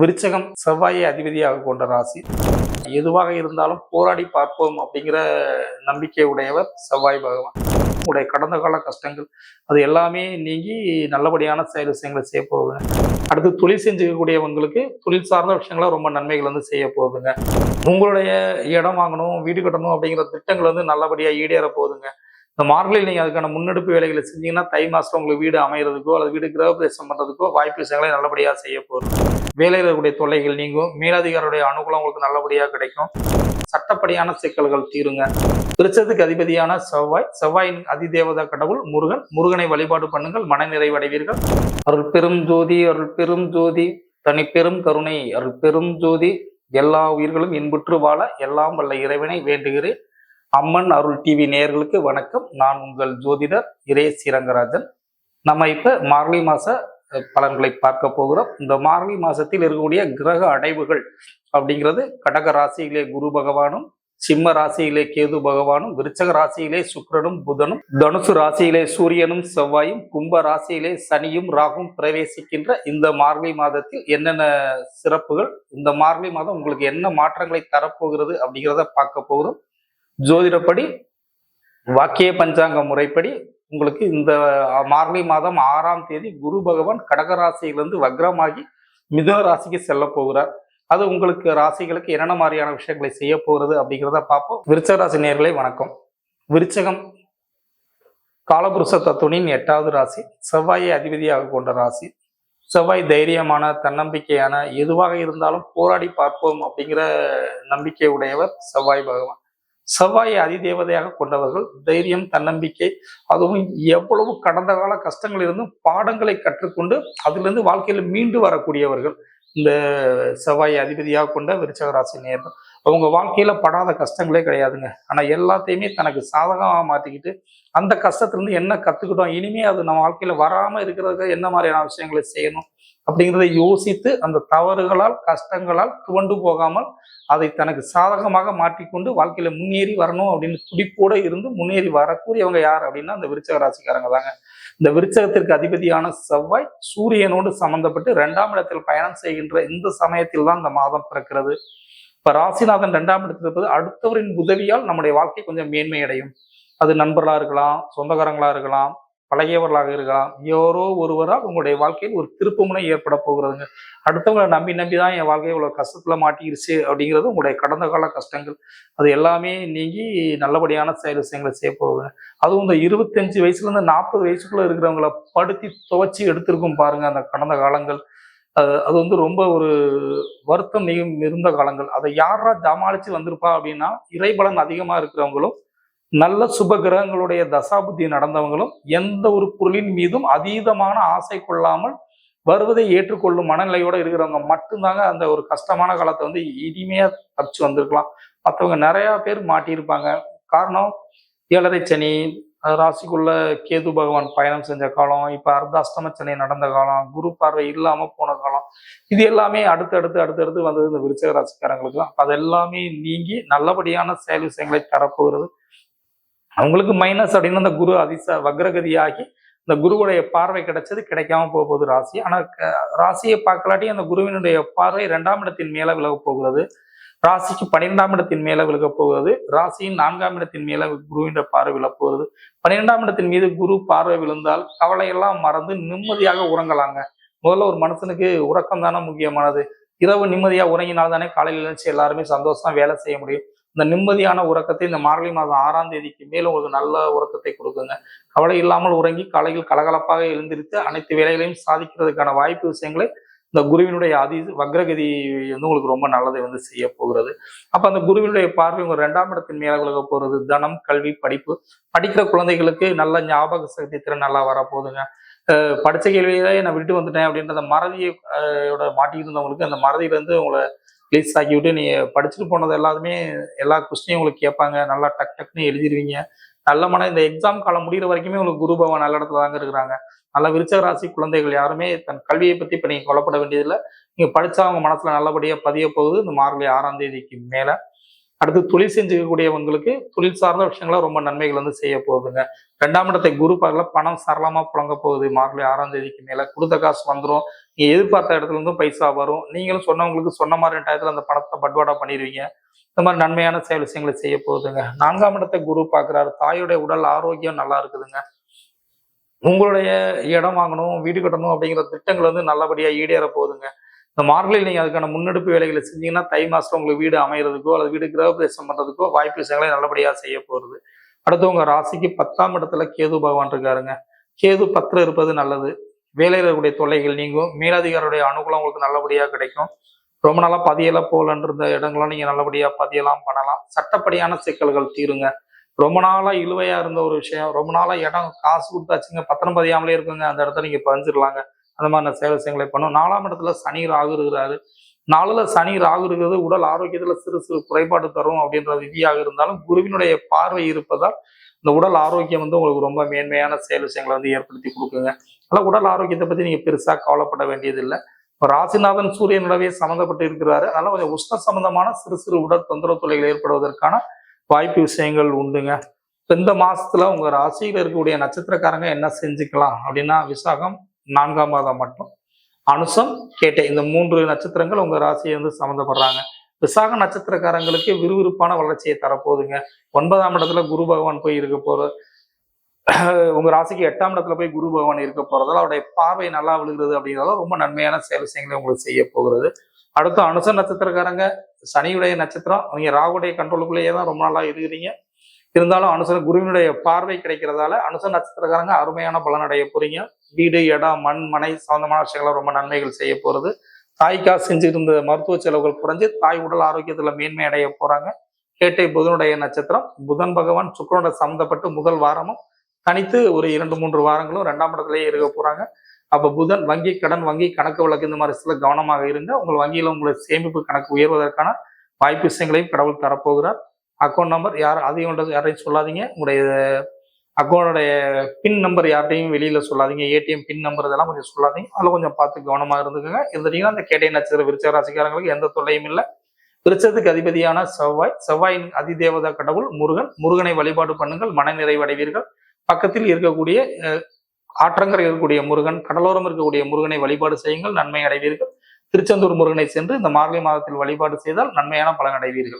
விருச்சகம் செவ்வாயை அதிபதியாக கொண்ட ராசி. எதுவாக இருந்தாலும் போராடி பார்ப்போம் அப்படிங்கிற நம்பிக்கை உடையவர் செவ்வாய் பகவான். உடைய கடந்த கால கஷ்டங்கள் அது எல்லாமே நீங்கி நல்லபடியான செயல் விஷயங்களை செய்ய போகுதுங்க. அடுத்து தொழில் செஞ்சுக்கக்கூடியவங்களுக்கு தொழில் சார்ந்த விஷயங்களை ரொம்ப நன்மைகள் வந்து செய்ய போகுதுங்க. உங்களுடைய இடம் வாங்கணும் வீடு கட்டணும் அப்படிங்கிற திட்டங்கள் வந்து நல்லபடியாக ஈடேற போகுதுங்க. இந்த மார்கழியில் நீங்கள் அதுக்கான முன்னெடுப்பு வேலைகளை செஞ்சீங்கன்னா தை மாதம் உங்களுக்கு வீடு அமைகிறதுக்கோ அல்லது வீடு கிரகப்பிரவேசம் பண்ணுறதுக்கோ வாய்ப்பு விஷயங்களை நல்லபடியாக செய்ய போகுது. வேலையில் இருக்கக்கூடிய தொல்லைகள் நீங்கும். மேலதிகாரியுடைய அனுகூலம் உங்களுக்கு நல்லபடியாக கிடைக்கும். சட்டப்படியான சிக்கல்கள் தீருங்க. விருச்சத்துக்கு அதிபதியான செவ்வாய். செவ்வாயின் அதிதேவதா கடவுள் முருகன். முருகனை வழிபாடு பண்ணுங்கள். மன நிறைவடைவீர்கள். அருள் பெரும் ஜோதி அருள் பெரும் ஜோதி. தனி பெரும் கருணை அருள் பெரும் ஜோதி. எல்லா உயிர்களும் இன்புற்று வாழ எல்லாம் வல்ல இறைவனை வேண்டுகிறேன். அம்மன் அருள் டிவி நேயர்களுக்கு வணக்கம். நான் உங்கள் ஜோதிடர் இரே ஸ்ரீரங்கராஜன் நம்ம இப்ப மார்கழி மாச பலன்களை பார்க்க போகிறோம். இந்த மார்கழி மாசத்தில் இருக்கக்கூடிய கிரக அடைவுகள் அப்படிங்கிறது கடக ராசியிலே குரு பகவானும் சிம்ம ராசியிலே கேது பகவானும் விருச்சக ராசியிலே சுக்கரனும் புதனும் தனுசு ராசியிலே சூரியனும் செவ்வாயும் கும்ப ராசியிலே சனியும் ராகும் பிரவேசிக்கின்ற இந்த மார்கழி மாதத்தில் என்னென்ன சிறப்புகள் இந்த மார்கழி மாதம் உங்களுக்கு என்ன மாற்றங்களை தரப்போகிறது அப்படிங்கிறத பார்க்க போகிறோம். ஜோதிடப்படி வாக்கிய பஞ்சாங்க முறைப்படி உங்களுக்கு இந்த மார்கழி மாதம் ஆறாம் தேதி குரு பகவான் கடக ராசியிலிருந்து வக்ரமாகி மிதுன ராசிக்கு செல்ல போகிறார். அது உங்களுக்கு ராசிகளுக்கு என்னென்ன மாதிரியான விஷயங்களை செய்ய போகிறது அப்படிங்கிறத பார்ப்போம். விருச்சக ராசி நேர்களே வணக்கம். விருச்சகம் காலபுருஷ தத்துவனின் எட்டாவது ராசி செவ்வாயை அதிபதியாக கொண்ட ராசி. செவ்வாய் தைரியமான தன்னம்பிக்கையான எதுவாக இருந்தாலும் போராடி பார்ப்போம் அப்படிங்கிற நம்பிக்கை உடையவர் செவ்வாய் பகவான். செவ்வாயை அதிதேவதையாக கொண்டவர்கள் தைரியம் தன்னம்பிக்கை அதுவும் எவ்வளவு கடந்த கால கஷ்டங்கள் இருந்தும் பாடங்களை கற்றுக்கொண்டு அதிலிருந்து வாழ்க்கையில் மீண்டு வரக்கூடியவர்கள். இந்த செவ்வாய் அதிபதியாக கொண்ட விருச்சகராசி நேர்கள் அவங்க வாழ்க்கையில படாத கஷ்டங்களே கிடையாதுங்க. ஆனா எல்லாத்தையுமே தனக்கு சாதகமாக மாற்றிக்கிட்டு அந்த கஷ்டத்திலிருந்து என்ன கத்துக்கிட்டோம் இனிமே அது நம்ம வாழ்க்கையில வராம இருக்கிறதுக்கு என்ன மாதிரியான விஷயங்களை செய்யணும் அப்படிங்கிறத யோசித்து அந்த தவறுகளால் கஷ்டங்களால் துவண்டு போகாமல் அதை தனக்கு சாதகமாக மாற்றிக்கொண்டு வாழ்க்கையில முன்னேறி வரணும் அப்படின்னு துடிப்போட இருந்து முன்னேறி வரக்கூடியவங்க யார் அப்படின்னா அந்த விருச்சக ராசிக்காரங்க தாங்க. இந்த விருச்சகத்திற்கு அதிபதியான செவ்வாய் சூரியனோடு சம்பந்தப்பட்டு இரண்டாம் இடத்தில் பயணம் செய்கின்ற இந்த சமயத்தில் தான் இந்த மாதம் பிறக்கிறது. இப்ப ராசிநாதன் இரண்டாம் இடத்தில் இருப்பது அடுத்தவரின் உதவியால் நம்முடைய வாழ்க்கை கொஞ்சம் மேன்மை அடையும் அது நண்பர்களா இருக்கலாம் சொந்தக்காரங்களா இருக்கலாம் பழகியவர்களாக இருக்கலாம். யாரோ ஒருவரால் உங்களுடைய வாழ்க்கையில் ஒரு திருப்பமுனை ஏற்பட போகிறதுங்க. அடுத்தவங்களை நம்பி நம்பி தான் என் வாழ்க்கை இவ்வளோ கஷ்டத்தில் மாட்டிருச்சு அப்படிங்கிறது உங்களுடைய கடந்த கால கஷ்டங்கள். அது எல்லாமே நீங்கி நல்லபடியான செயல் விஷயங்களை செய்ய போகுதுங்க. அதுவும் இந்த இருபத்தஞ்சு வயசுலேருந்து நாற்பது வயசுக்குள்ளே இருக்கிறவங்கள படுத்தி துவச்சி எடுத்திருக்கும் பாருங்க அந்த கடந்த காலங்கள். அது அது வந்து ரொம்ப ஒரு வருத்தம் மிகவும் இருந்த காலங்கள். அதை யாரா சமாளித்து வந்திருப்பா அப்படின்னா இறைபலன் அதிகமாக இருக்கிறவங்களும் நல்ல சுப கிரகங்களுடைய தசாபுத்தி நடந்தவங்களும் எந்த ஒரு பொருளின் மீதும் அதீதமான ஆசை கொள்ளாமல் வருவதை ஏற்றுக்கொள்ளும் மனநிலையோட இருக்கிறவங்க மட்டும்தாங்க அந்த ஒரு கஷ்டமான காலத்தை வந்து இனிமையா தப்பிச்சு வந்திருக்கலாம். மற்றவங்க நிறைய பேர் மாட்டியிருப்பாங்க. காரணம் ஏழரை சனி ராசிக்குள்ள கேது பகவான் பயணம் செஞ்ச காலம் இப்போ அர்த்தாஷ்டம சனி நடந்த காலம் குரு பார்வை இல்லாம போன காலம் இது எல்லாமே அடுத்தடுத்து அடுத்தடுத்து வந்தது இந்த விருச்சக ராசிக்காரங்களுக்கு தான் அது எல்லாமே நீங்கி நல்லபடியான செயல் விஷயங்களை தரப்போகிறது. அவங்களுக்கு மைனஸ் அப்படின்னு அந்த குரு அதிச வக்ரகதியாகி இந்த குருவுடைய பார்வை கிடைச்சது கிடைக்காம போக போகுது ராசி. ஆனால் ராசியை பார்க்கலாட்டி அந்த குருவினுடைய பார்வை இரண்டாம் இடத்தின் மேல விலக போகிறது. ராசிக்கு பன்னிரெண்டாம் இடத்தின் மேல விலக போகிறது. ராசியின் நான்காம் இடத்தின் மேல குருவின்ற பார்வை விழ போகிறது. பன்னிரெண்டாம் இடத்தின் மீது குரு பார்வை விழுந்தால் கவலையெல்லாம் மறந்து நிம்மதியாக உறங்கலாங்க. முதல்ல ஒரு மனுஷனுக்கு உறக்கம் தானே முக்கியமானது. இரவு நிம்மதியாக உறங்கினால் தானே காலையில் நினைச்சு எல்லாருமே சந்தோஷமா வேலை செய்ய முடியும். இந்த நிம்மதியான உறக்கத்தை இந்த மார்கழி மாதம் ஆறாம் தேதிக்கு மேல் உங்களுக்கு நல்ல உறக்கத்தை கொடுக்குங்க. கவலை இல்லாமல் உறங்கி காலையில் கலகலப்பாக எழுந்திருத்து அனைத்து வேலைகளையும் சாதிக்கிறதுக்கான வாய்ப்பு விஷயங்களை இந்த குருவினுடைய அதி வக்ரகதி வந்து உங்களுக்கு ரொம்ப நல்லதை வந்து செய்ய போகிறது. அப்ப அந்த குருவினுடைய பார்வை உங்க ரெண்டாம் இடத்தின் மேல விலக போறது தனம் கல்வி படிப்பு. படிக்கிற குழந்தைகளுக்கு நல்ல ஞாபக சக்தி திறன் நல்லா வரப்போகுதுங்க. அஹ் படிச்ச கேள்வியிலே நான் விட்டு வந்துட்டேன் அப்படின்றத மறதியோட மறதியை மாட்டிக்கிட்டு இருந்தவங்களுக்கு அந்த மறதியில இருந்து உங்களை ரிலீஸ் ஆக்கி விட்டு படிச்சுட்டு போனது எல்லாத்துமே எல்லா கொஸ்டினையும் உங்களுக்கு கேட்பாங்க. நல்லா டக் டக்குன்னு எழுதிருவீங்க நல்ல மன இந்த எக்ஸாம் காலம் முடிகிற வரைக்குமே உங்களுக்கு குரு பவன் நல்ல இடத்துல தாங்க இருக்கிறாங்க. நல்ல விருச்சக ராசி குழந்தைகள் யாருமே தன் கல்வியை பற்றி இப்போ நீங்கள் கொல்லப்பட வேண்டியதில்லை. நீங்கள் படித்தா அவங்க மனசில் நல்லபடியாக பதிய போகுது. இந்த மார்கழி ஆறாம் தேதிக்கு மேலே. அடுத்து தொழில் செஞ்சுக்கக்கூடியவங்களுக்கு தொழில் சார்ந்த விஷயங்கள ரொம்ப நன்மைகள் வந்து செய்ய போகுதுங்க. ரெண்டாம் இடத்தை குரு பார்க்கல பணம் சரளமாக புழங்க போகுது. மார்கழி ஆறாம் தேதிக்கு மேலே. கொடுத்த காசு வந்துடும் நீங்கள் எதிர்பார்த்த இடத்துல இருந்தும் பைசா வரும். நீங்களும் சொன்னவங்களுக்கு சொன்ன மாதிரி டயத்தில் அந்த பணத்தை பட்வாடா பண்ணிடுவீங்க. இந்த மாதிரி நன்மையான செயல் விஷயங்களை செய்ய போகுதுங்க. நான்காம் இடத்தை குரு பார்க்குறாரு. தாயுடைய உடல் ஆரோக்கியம் நல்லா இருக்குதுங்க. உங்களுடைய இடம் வாங்கணும் வீடு கட்டணும் அப்படிங்கிற திட்டங்கள் வந்து நல்லபடியாக ஈடேற போகுதுங்க. இந்த மார்கழியில் நீங்கள் அதுக்கான முன்னெடுப்பு வேலைகளை செஞ்சீங்கன்னா தை மாதம் உங்களுக்கு வீடு அமைகிறதுக்கோ அல்லது வீடு கிரகப்பிரவேசம் பண்ணுறதுக்கோ வாய்ப்பு விஷயங்களை நல்லபடியாக செய்ய போகிறது அடுத்து உங்கள் ராசிக்கு பத்தாம் இடத்துல கேது பகவான் இருக்காருங்க. கேது பத்தில் இருப்பது நல்லது. வேலையில் இருக்கக்கூடிய தொல்லைகள் நீங்கும். மேலதிகாரியுடைய அனுகூலம் உங்களுக்கு நல்லபடியாக கிடைக்கும். ரொம்ப நாளாக பதியெல்லாம் போகலன்னு இடங்களும் நீங்கள் நல்லபடியாக பதியெல்லாம் பண்ணலாம். சட்டப்படியான சிக்கல்கள் தீருங்க. ரொம்ப நாளாக இழுவையாக இருந்த ஒரு விஷயம். ரொம்ப நாளாக இடம் காசு கொடுத்தாச்சுங்க. பத்திரம் பதியாமலே இருக்குங்க. அந்த இடத்த நீங்கள் பதிஞ்சிடலாங்க. அந்த மாதிரி செயல் விஷயங்களை பண்ணும் நாலாம் இடத்துல சனி ராகு இருக்கிறாரு. நாளில் சனி ராகு இருக்கிறது உடல் ஆரோக்கியத்தில் சிறு சிறு குறைபாடு தரும் அப்படின்ற விதியாக இருந்தாலும் குருவினுடைய பார்வை இருப்பதால் இந்த உடல் ஆரோக்கியம் வந்து உங்களுக்கு ரொம்ப மேன்மையான செயல் விஷயங்களை வந்து ஏற்படுத்தி கொடுக்குங்க. அதனால் உடல் ஆரோக்கியத்தை பற்றி நீங்கள் பெருசாக கவலைப்பட வேண்டியதில்லை. இப்போ ராசிநாதன் சூரியனுடவே சம்மந்தப்பட்டு இருக்கிறாரு. அதனால் கொஞ்சம் உஷ்ண சம்பந்தமான சிறு சிறு உடல் தொந்தரவு தொலைகள் ஏற்படுவதற்கான வாய்ப்பு விஷயங்கள் உண்டுங்க. இப்போ இந்த மாதத்தில் உங்கள் ராசியில் இருக்கக்கூடிய நட்சத்திரக்காரங்க என்ன செஞ்சுக்கலாம் அப்படின்னா விசாகம் நான்காம் மாதம் மட்டும். அனுசம் கேட்டை இந்த மூன்று நட்சத்திரங்கள் உங்கள் ராசியை வந்து சம்மந்தப்படுறாங்க விசாக நட்சத்திரக்காரங்களுக்கு விறுவிறுப்பான வளர்ச்சியை தரப்போகுதுங்க. ஒன்பதாம் இடத்துல குரு பகவான் போய் இருக்க போற உங்க ராசிக்கு எட்டாம் இடத்துல போய் குரு பகவான் இருக்க போறதால அவருடைய பார்வை நல்லா விழுகிறது அப்படிங்கிறதால ரொம்ப நன்மையான செயல் விஷயங்களை உங்களுக்கு செய்ய போகிறது. அடுத்து அனுச நட்சத்திரக்காரங்க சனியுடைய நட்சத்திரம். அவங்க ராகுடைய கண்ட்ரோலுக்குள்ளேயே தான் ரொம்ப நாளா இருக்கிறீங்க. இருந்தாலும் அனுசர குருவினுடைய பார்வை கிடைக்கிறதால அனுச நட்சத்திரக்காரங்க அருமையான பலன் அடைய போறீங்க. வீடு இடம் மண் மனை சம்பந்தமான விஷயங்களை ரொம்ப நன்மைகள் செய்ய போறது. தாய்க்கா செஞ்சுட்டு இருந்த மருத்துவ செலவுகள் குறைஞ்சு தாய் உடல் ஆரோக்கியத்துல மேன்மை அடைய போறாங்க. கேட்டை புதனுடைய நட்சத்திரம் புதன் பகவான் சுக்கரனோட சம்மந்தப்பட்டு முதல் வாரமும் தனித்து ஒரு இரண்டு மூன்று வாரங்களும் ரெண்டாம் இடத்துலயே இருக்க போறாங்க. அப்ப புதன் வங்கி கடன் வங்கி கணக்கு வழக்கு இந்த மாதிரி சில கவனமாக இருங்க. உங்கள் வங்கியில உங்களுடைய சேமிப்பு கணக்கு உயர்வதற்கான வாய்ப்பு விஷயங்களையும் கடவுள் தரப்போகிறார். அக்கௌண்ட் நம்பர் யார் அதையும் யாரையும் சொல்லாதீங்க. உங்களுடைய அக்கௌண்டோடைய பின் நம்பர் யார்கிட்டையும் வெளியில சொல்லாதீங்க. ஏடிஎம் பின் நம்பர் இதெல்லாம் கொஞ்சம் சொல்லாதீங்க. அதில் கொஞ்சம் பார்த்து கவனமா இருந்துக்கோங்க. இருந்துட்டீங்கன்னா அந்த கேட்டை நட்சத்திர விருச்ச ராசிக்காரங்களுக்கு எந்த தொல்லையும் இல்லை. விருச்சத்துக்கு அதிபதியான செவ்வாய் செவ்வாயின் அதிதேவதா கடவுள் முருகன் முருகனை வழிபாடு பண்ணுங்கள் மன நிறைவடைவீர்கள். பக்கத்தில் இருக்கக்கூடிய ஆற்றங்கரை இருக்கக்கூடிய முருகன் கடலோரம் இருக்கக்கூடிய முருகனை வழிபாடு செய்யுங்கள் நன்மை அடைவீர்கள். திருச்செந்தூர் முருகனை சென்று இந்த மார்கழி மாதத்தில் வழிபாடு செய்தால் நன்மையான பலன் அடைவீர்கள்.